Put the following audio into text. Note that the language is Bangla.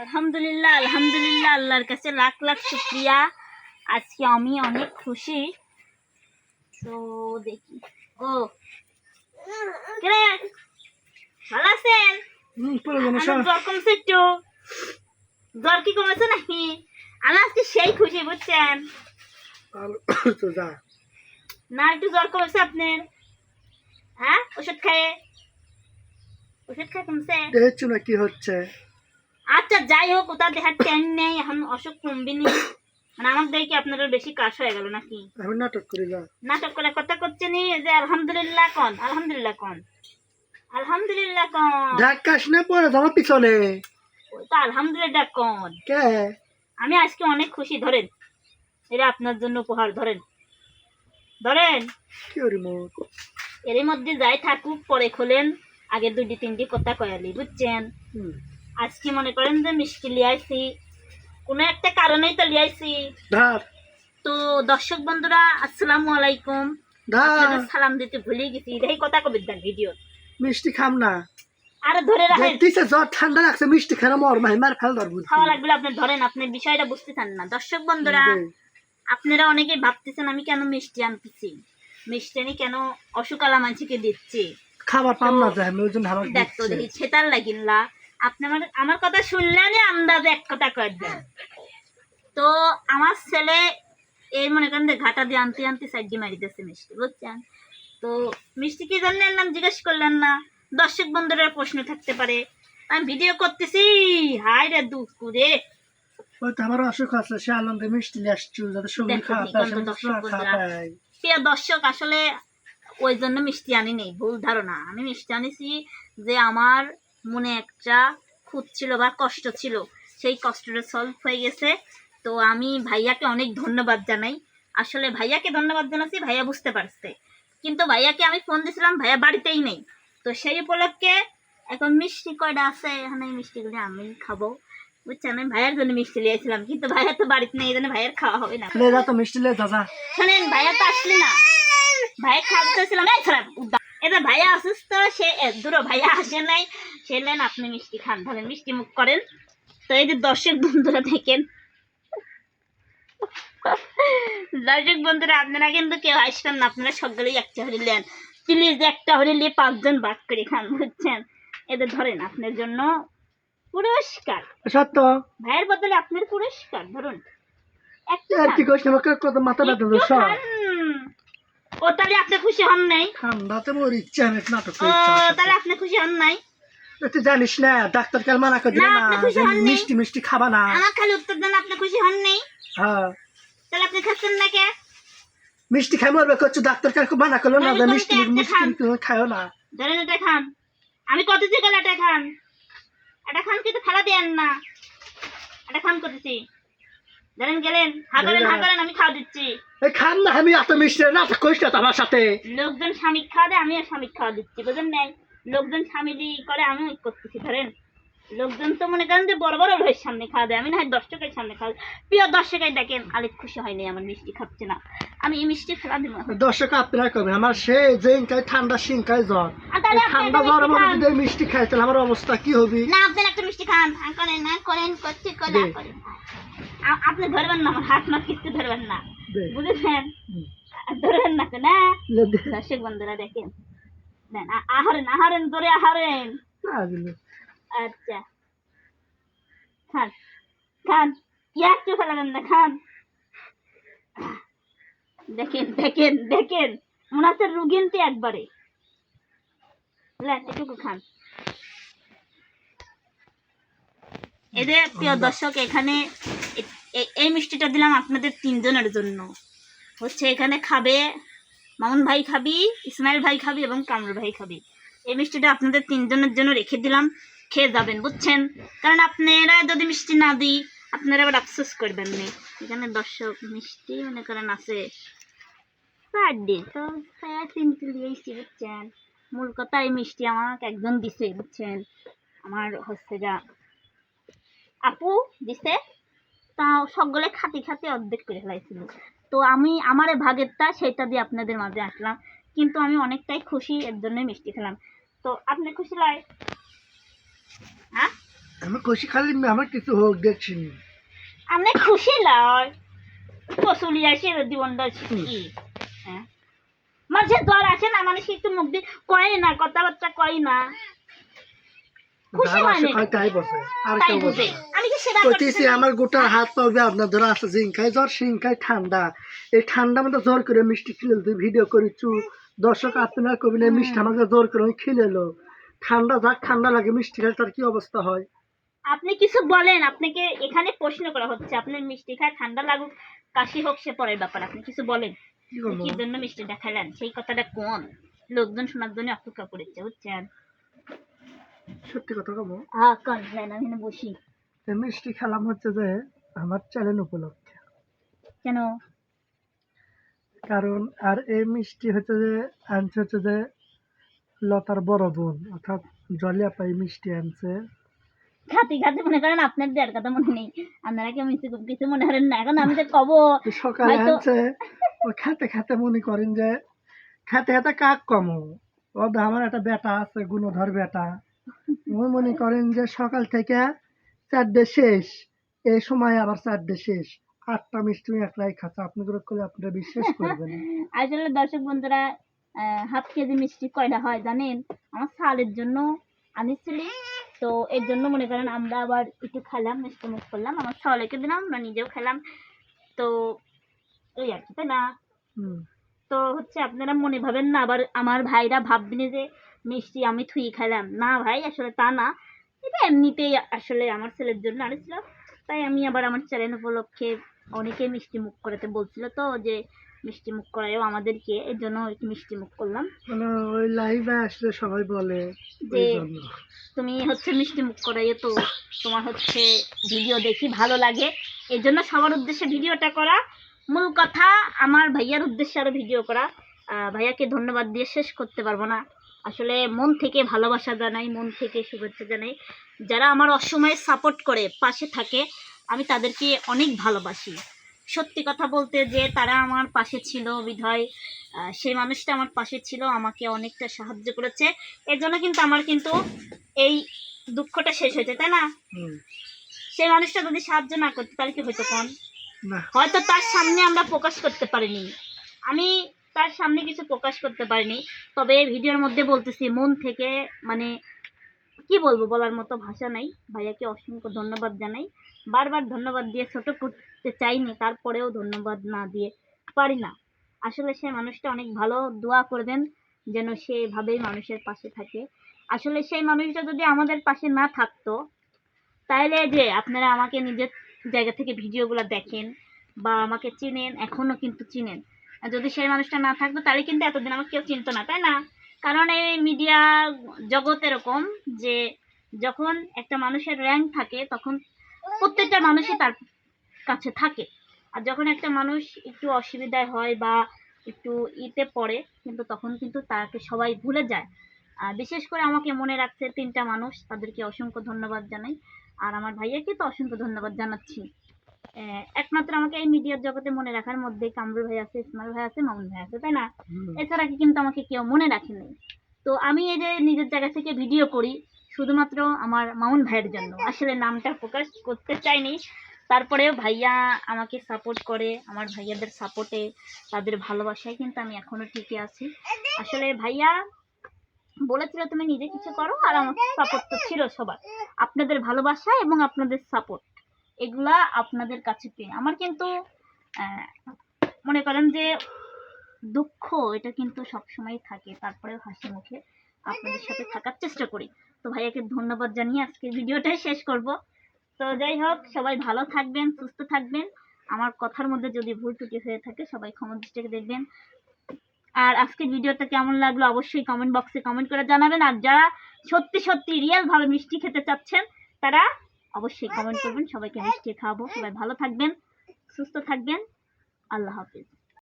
আলহামদুলিল্লাহ আলহামদুলিল্লাহ আল্লাহর কাছে লাখ লাখ শুক্রিয়া। আজকে আমি অনেক খুশি। তো দেখি। ও। ভালো আছেন? জ্বর কমছে একটু। জ্বর কি কমেছে নাকি? আমি আজকে সেই খুশি বুঝছেন? না একটু জ্বর কমেছে আপনার। হ্যাঁ? ওষুধ খায়ে ওষুধ খায় কমছে? দেখছ না কি হচ্ছে? আচ্ছা যাই হোক ওটা দেখার টাইম নেই এখন অসুখ কমবিনি মানে আমার দেখি আপনার বেশি কাশ হয়ে গেল নাকি? আমি নাটক করি যা নাটক করে কথা করছে নি যে আলহামদুলিল্লাহ কন আলহামদুলিল্লাহ কন আলহামদুলিল্লাহ কন। ঢাকাস না পড়ে আমার পিছনে। তো আলহামদুলিল্লাহ কন। কে? আমি আজকে অনেক খুশি ধরেন। এটা আপনার জন্য উপহার ধরেন। ধরেন এর মধ্যে যাই থাকুক পরে খোলেন আগে দুটি তিনটি কথা কয়ালি বুঝছেন? আজকে মনে করেন যে মিষ্টি লিয়াইছি কোনো একটা কারণেই তো লিয়াইছি তো দর্শক বন্ধুরা আসসালামু আলাইকুম। সালাম দিতে ভুলে গেছি। এটাই কথা কবে দেন ভিডিও। মিষ্টি খাম না। আরে ধরে রাখেন। জ্বর ঠান্ডা লাগছে মিষ্টি মর মাই মার ফেল খাওয়া লাগবে আপনি ধরেন আপনি বিষয়টা বুঝতে চান না। দর্শক বন্ধুরা আপনারা অনেকেই ভাবতেছেন আমি কেন মিষ্টি আনতেছি? মিষ্টি আনি কেন অসুকালা মানসিকে দিচ্ছি? খাবার পাম না যায় আমি ওই জন্য দেখ দেখি সেটার লাগিনলা আপনি আমার কথা শুনলেন আন্দাজে এক কথা কয়ে দেন। তো আমার ছেলে এই মনে করেন যে ঘাটা দিয়ে আনতে আনতে সাইড মারিতেছে মিষ্টি বুঝছেন? তো মিষ্টি কি জানলেন নাম জিজ্ঞেস করলেন না। দর্শক বন্ধুরা প্রশ্ন থাকতে পারে। আমি ভিডিও করতেছি। হাই রে দুঃখ রে। আমার অসুখ আছে সে আনন্দে মিষ্টি নিয়ে আসছো যাতে। খাওয়াই প্রিয় দর্শক আসলে ওই জন্য মিষ্টি আনি নেই ভুল ধারণা। আমি মিষ্টি আনিছি যে আমার মনে একটা খুঁত ছিল বা কষ্ট ছিল সেই কষ্টটা সলভ হয়ে গেছে। তো আমি ভাইয়াকে অনেক ধন্যবাদ জানাই। আসলে ভাইয়াকে ধন্যবাদ জানাচ্ছি ভাইয়া বুঝতে পারছে। কিন্তু ভাইয়াকে আমি ফোন দিয়েছিলাম ভাইয়া বাড়িতেই নেই। তো সেই উপলক্ষে এখন মিষ্টি কয়টা আছে? এখানে মিষ্টিগুলি আমি খাব। বুঝছেন? আমি ভাইয়ার জন্য মিষ্টি নিয়েছিলাম কিন্তু ভাইয়া তো বাড়িতে নেই এই জন্য ভাইয়ার খাওয়া হবে না। তো মিষ্টি শোনেন ভাইয়া তো আসলি না। ভাইয়া খাওয়াতেছিলাম এই এবার ভাইয়া অসুস্থ সে দুটো ভাইয়া আসে নাই। সে নেন আপনি মিষ্টি খান। ধরেন মিষ্টি মুখ করেন। তো এই যে দর্শক বন্ধুরা দেখেন। দর্শক বন্ধুরা আপনারা কিন্তু কেউ আসবেন না। আপনারা সকলেই একটা হরি নেন। প্লিজ একটা হরি নিয়ে পাঁচজন ভাগ করে খান বুঝছেন? এদের ধরেন আপনার জন্য পুরস্কার। সত্য। ভাইয়ের বদলে আপনার পুরস্কার ধরুন। একটা কি কত মাথা ব্যথা। ও তাহলে আপনি খুশি হন নাই? ঠান্ডাতে মোর ইচ্ছা আমি নাটক ও তাহলে আপনি খুশি হন নাই? তুই জানিস না ডাক্তার কাল মানা করে না? মিষ্টি মিষ্টি খাবা না। আমার খালি উত্তর দেন আপনি খুশি হন নাই? হ্যাঁ। তাহলে আপনি খাচ্ছেন না কে? মিষ্টি খাই মরবে করছ ডাক্তার কাল মানা করল না মিষ্টি মিষ্টি খাও না। ধরেন এটা খান। আমি কত থেকে এটা খান। এটা খান কিন্তু ফেলা দেন না। এটা খান করতেছি। ধরেন গেলেন হা করেন হা করেন আমি খাওয়া দিচ্ছি। এই খান না আমি এত মিষ্টি নাটক করিস না আমার সাথে। লোকজন স্বামী খাওয়া দেয় আমিও স্বামী খাওয়া দিচ্ছি বুঝেন নাই? লোকজন স্বামী করে আমিও ই করতেছি ধরেন। লোকজন তো মনে করেন যে বড় বড় সামনে খাওয়া দেয় আমি না হয় দর্শকের সামনে খাওয়া। প্রিয় দেখেন আলিফ খুশি হয়নি আমার মিষ্টি খাচ্ছে না। আমি এই মিষ্টি ফেলা দিব। দর্শক আপনারা করবেন আমার সে যে ইনকাই ঠান্ডা সিনকাই জ্বর। ঠান্ডা জ্বর মিষ্টি আমার যদি মিষ্টি খাই তাহলে আমার অবস্থা কি হবে? না আপনি একটা মিষ্টি খান। করেন না করেন করছি করেন। আপনি ধরবেন না আমার হাত মাত কিছু ধরবেন না। বুঝেছেন? ধরবেন না না দর্শক বন্ধুরা দেখেন। আহরেন আহরেন ধরে আহরেন। আচ্ছা। খান খান একটু ফেলাবেন না খান। দেখেন দেখেন দেখেন। মনে হচ্ছে রুগিনতে একবারে। এটুকু খান। এদের প্রিয় দর্শক এখানে এই মিষ্টিটা দিলাম আপনাদের তিনজনের জন্য। হচ্ছে এখানে খাবে মামুন ভাই খাবি, ইসমাইল ভাই খাবি এবং কামরুল ভাই খাবি। এই মিষ্টিটা আপনাদের তিনজনের জন্য রেখে দিলাম, খেয়ে যাবেন, বুঝছেন? কারণ আপনারা যদি মিষ্টি না দিই, আপনারা আবার আফসোস করবেন না। এখানে দর্শক মিষ্টি মনে করেন আছে। বার্থডে, তো সিম্পলি এসেছি বুঝছেন? মূল কথা, এই মিষ্টি আমাকে একজন দিছে, বুঝছেন? আমার হচ্ছে যা আপু, দিছে? তাও সকলে খাতি খাতি অর্ধেক করে ফেলাইছিল। তো আমি আমার ভাগেরটা সেটা দিয়ে আপনাদের মাঝে আসলাম। কিন্তু আমি অনেকটাই খুশি এর জন্যই মিষ্টি খেলাম। তো আপনি খুশি লয়? হ্যাঁ আমি খুশি খালি আমার কিছু হোক দেখছি নি। আপনি খুশি লয়? কসুলি আসে জীবনটা হ্যাঁ? মানুষের দর আছে না মানুষ একটু মুখ দিয়ে কয় না কথাবার্তা কয় না। আমার গোটা হাত পাবে আপনার ধরে আছে জিঙ্কায় জ্বর সিঙ্কায় ঠান্ডা। এই ঠান্ডা মধ্যে জোর করে মিষ্টি খিলে তুই ভিডিও করিছু দর্শক আপনার কবি না মিষ্টি আমাকে জোর করে আমি খিলেলো ঠান্ডা যাক ঠান্ডা লাগে মিষ্টি খেলে তার কি অবস্থা হয়? আপনি কিছু বলেন আপনাকে এখানে প্রশ্ন করা হচ্ছে। আপনার মিষ্টি খায় ঠান্ডা লাগুক কাশি হোক সে পরের ব্যাপার। আপনি কিছু বলেন। কি জন্য মিষ্টি দেখালেন? সেই কথাটা কোন? লোকজন শোনার জন্য অপেক্ষা করেছে বুঝছেন? সত্যি কথা কব হ্যাঁ কন আমি এখানে বসি। এই মিষ্টি খেলাম হচ্ছে যে আমার চ্যানেল উপলক্ষে। কেন? কারণ আর এই মিষ্টি হচ্ছে যে আনছে হচ্ছে যে লতার বড় বোন অর্থাৎ জলিয়া পাই মিষ্টি আনছে। খাতে খাতে মনে করেন আপনার দেড় কথা মনে নেই। আপনারা খুব কিছু মনে করেন না। এখন আমি যে কব সকালে আনছে ও খাতে খেতে মনে করেন যে খাতে খাতে কাক কম? ও আমার একটা বেটা আছে গুণধর বেটা। মনে করেন যে সকাল থেকে চারটে শেষ এই সময় আবার চারটে শেষ। আটটা মিষ্টি একলাই খাচ্ছে আপনি করে করলে আপনারা বিশ্বাস করবেন। আসলে দর্শক বন্ধুরা হাফ কেজি মিষ্টি কয়টা হয় জানেন? আমার সালের জন্য আনিছিলি তো এর জন্য মনে করেন আমরা আবার একটু খেলাম মিষ্টি মুখ করলাম। আমার সালেকে দিলাম আমরা নিজেও খেলাম তো এই আর কি তাই না? হুম। তো হচ্ছে আপনারা মনে ভাবেন না আবার আমার ভাইরা ভাববেন যে মিষ্টি আমি থুই খেলাম না ভাই আসলে তা না। এটা এমনিতেই আসলে আমার ছেলের জন্য আনিছিল। তাই আমি আবার আমার চ্যানেল উপলক্ষে অনেকে মিষ্টি মুখ করাতে বলছিল তো যে মিষ্টি মুখ করায়ও আমাদেরকে এর জন্য একটু মিষ্টি মুখ করলাম। মানে ওই লাইভে আসলে সবাই বলে যে- তুমি হচ্ছে মিষ্টি মুখ করাইও তো তোমার হচ্ছে ভিডিও দেখি ভালো লাগে। এর জন্য সবার উদ্দেশ্যে ভিডিওটা করা। মূল কথা আমার ভাইয়ার উদ্দেশ্যে আরও ভিডিও করা। ভাইয়াকে ধন্যবাদ দিয়ে শেষ করতে পারব না। আসলে মন থেকে ভালোবাসা জানাই মন থেকে শুভেচ্ছা জানাই। যারা আমার অসময়ে সাপোর্ট করে পাশে থাকে আমি তাদেরকে অনেক ভালোবাসি। সত্যি কথা বলতে যে তারা আমার পাশে ছিল বিধায় সেই মানুষটা আমার পাশে ছিল আমাকে অনেকটা সাহায্য করেছে। এর জন্য কিন্তু আমার কিন্তু এই দুঃখটা শেষ হয়েছে তাই না? সেই মানুষটা যদি সাহায্য না করতে তাহলে কি হতো কোন? হয়তো তার সামনে আমরা প্রকাশ করতে পারিনি। আমি তার সামনে কিছু প্রকাশ করতে পারিনি। তবে ভিডিওর মধ্যে বলতেছি, মন থেকে মানে কি বলব বলার মতো ভাষা নাই। ভাইয়াকে অসংখ্য ধন্যবাদ জানাই। বারবার ধন্যবাদ দিয়ে ছোট করতে চাইনি, তারপরেও ধন্যবাদ না দিয়ে পারি না। আসলে সে মানুষটা অনেক ভালো দোয়া করবেন যেন সে এভাবেই মানুষের পাশে থাকে। আসলে সেই মানুষটা যদি আমাদের পাশে না থাকতো তাহলে যে আপনারা আমাকে নিজের জায়গা থেকে ভিডিওগুলো দেখেন বা আমাকে চিনেন এখনও কিন্তু চিনেন। আর যদি সেই মানুষটা না থাকতো, তাহলে কিন্তু এতদিন আমাকে কেউ চিনতো না, তাই না? কারণ এই মিডিয়া জগৎ এরকম যে যখন একটা মানুষের র্যাঙ্ক থাকে, তখন প্রত্যেকটা মানুষই তার কাছে থাকে। আর যখন একটা মানুষ একটু অসুবিধায় হয় বা একটু ইতে পড়ে, কিন্তু তখন কিন্তু তাকে সবাই ভুলে যায়। আর বিশেষ করে আমাকে মনে রাখছে তিনটা মানুষ, তাদেরকে অসংখ্য ধন্যবাদ জানাই। আর আমার ভাইয়াকে তো অসংখ্য ধন্যবাদ জানাচ্ছি। একমাত্র আমাকে এই মিডিয়ার জগতে মনে রাখার মধ্যে কামরুল ভাই আছে ইসমাইল ভাই আছে মামুন ভাই আছে তাই না? এছাড়া কি কিন্তু আমাকে কেউ মনে রাখেনি তো আমি এই যে নিজের জায়গা থেকে ভিডিও করি শুধুমাত্র আমার মামুন ভাইয়ের জন্য। আসলে নামটা প্রকাশ করতে চাইনি। তারপরেও ভাইয়া আমাকে সাপোর্ট করে আমার ভাইয়াদের সাপোর্টে তাদের ভালোবাসায় কিন্তু আমি এখনও টিকে আছি। আসলে ভাইয়া বলেছিল তুমি নিজে কিছু করো আর আমার সাপোর্ট তো ছিল সবার। আপনাদের ভালোবাসা এবং আপনাদের সাপোর্ট এগুলা আপনাদের কাছে পেয়ে। আমার কিন্তু মনে করেন যে দুঃখ, এটা কিন্তু সবসময় থাকে তারপরে হাসি মুখে আপনাদের সাথে থাকার চেষ্টা করি। তো ভাইয়াকে ধন্যবাদ জানিয়ে আজকে ভিডিওটাই শেষ করব। তো যাই হোক, সবাই ভালো থাকবেন, সুস্থ থাকবেন। আমার কথার মধ্যে যদি ভুল ত্রুটি হয়ে থাকে, সবাই ক্ষমা দৃষ্টিকে দেখবেন। আর আজকের ভিডিওটা কেমন লাগল অবশ্যই কমেন্ট বক্সে কমেন্ট করে জানাবেন। আর যারা সত্যি সত্যি রিয়েল ভাবে মিষ্টি খেতে চাচ্ছেন, তারা অবশ্যই কমেন্ট করবেন। সবাইকে মিষ্টি খাওয়াবো। সবাই ভালো থাকবেন, সুস্থ থাকবেন। আল্লাহ হাফিজ।